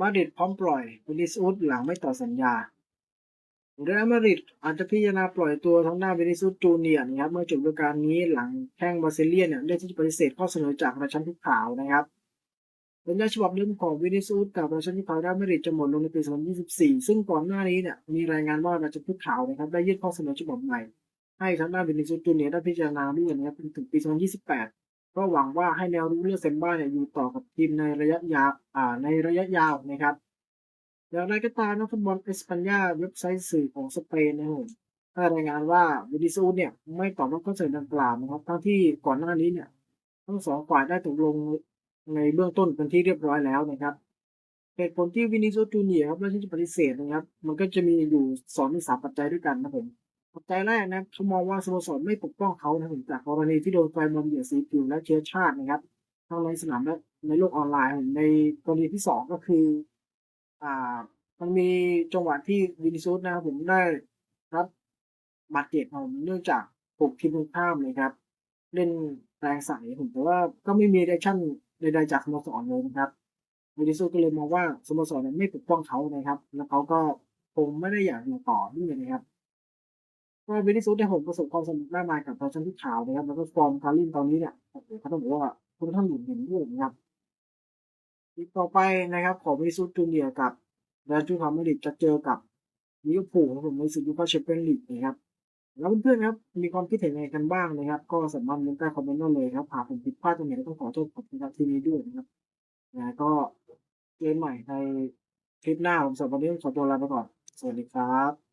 มาดริดพร้อมปล่อยวินิสอุสหลังไม่ต่อสัญญาเรอัลมาดริดอาจจะพิจารณาปล่อยตัวทางหน้าวินิสอุสจูเนียร์นะครับเมื่อจบฤดูกาลนี้หลังแข้งบาเซเลียนเนี่ยเลือกที่จะปฏิเสธข้อเสนอจากราชันทุกขาวนะครับสัญญาฉบับเดิมของวินิสอุสกับราชันทุกขาวได้มาดริดจะหมดลงในปี 2024 ซึ่งก่อนหน้านี้เนี่ยมีรายงานว่าราชันทุกขาวนะครับได้ยื่นข้อเสนอฉบับใหม่ ให้ทางด้านวินิสอุสจูเนียร์ได้พิจารณาด้วยนะครับจนถึงปี 2028 ก็หวังว่าให้แนวรุกเลือกเซมบ้าเนี่ยอยู่ต่อกับทีมในระยะยาวอ่าในระยะยาวนะครับ อย่างไรก็ตามนักฟุตบอลเอสปัญญาเว็บไซต์สื่อของสเปนนะครับได้รายงานว่าวินิซูเนี่ยไม่ตอบรับข้อเสนอดังกล่าวนะครับทั้งที่ก่อนหน้านี้เนี่ยทั้งสองฝ่ายได้ตกลงในเบื้องต้นเป็นที่เรียบร้อยแล้วนะครับเหตุผลที่วินิซูจูเนียครับเลือกที่จะปฏิเสธนะครับ มันก็จะมีอยู่สองถึงสามปัจจัยด้วยกันนะครับผม ปัจจัยแรกนะเขามองว่าสโมสรไม่ปกป้องเขานะผมจากกรณีที่โดนไฟมอมเหยียดสีผิวและเชื้อชาตินะครับทั้งในสนามและในโลกออนไลน์ในกรณีที่สองก็คือ อ่า มันมีจังหวะที่วินิซูสนะครับผมได้ครับบาดเจ็บครับผมเนื่องจากถูกทีมตรงข้ามนะครับ เล่นแรงใส่ผมแต่ว่าก็ไม่มีแอคชั่นใดๆจากสโมสรเลยนะครับวินิซูสก็เลยมองว่าสโมสรไม่ปกป้องเขานะครับ แล้วเขาก็คงไม่ได้อยากอยู่ต่อด้วยนะครับ ก็วินิซูสได้ผมประสบความสำเร็จมากมายกับแฟชั่นที่ขาวนะครับแล้วก็ฟอร์มการเล่นตอนนี้เนี่ยเขาต้องบอกว่าคุณท่านหนุนเห็นด้วยนะครับอีกต่อไปนะครับของวินิซูสจูเนียร์กับแรอัลมาดริดจะเจอกับลิเวอร์พูลครับผมในศึกยูฟ่าแชมเปี้ยนลีกนะครับแล้วเพื่อนๆครับมีความคิดเห็นยังไงกันบ้างนะครับ ก็สามารถเมนใต้คอมเมนต์ได้เลยครับหากผมผิดพลาดตรงไหนก็ต้องขอโทษขอบคุณครับที่นี้ด้วยนะครับนะก็เจอกันใหม่ในคลิปหน้าผมสำหรับวันนี้ขอตัวลาไปก่อนสวัสดีครับ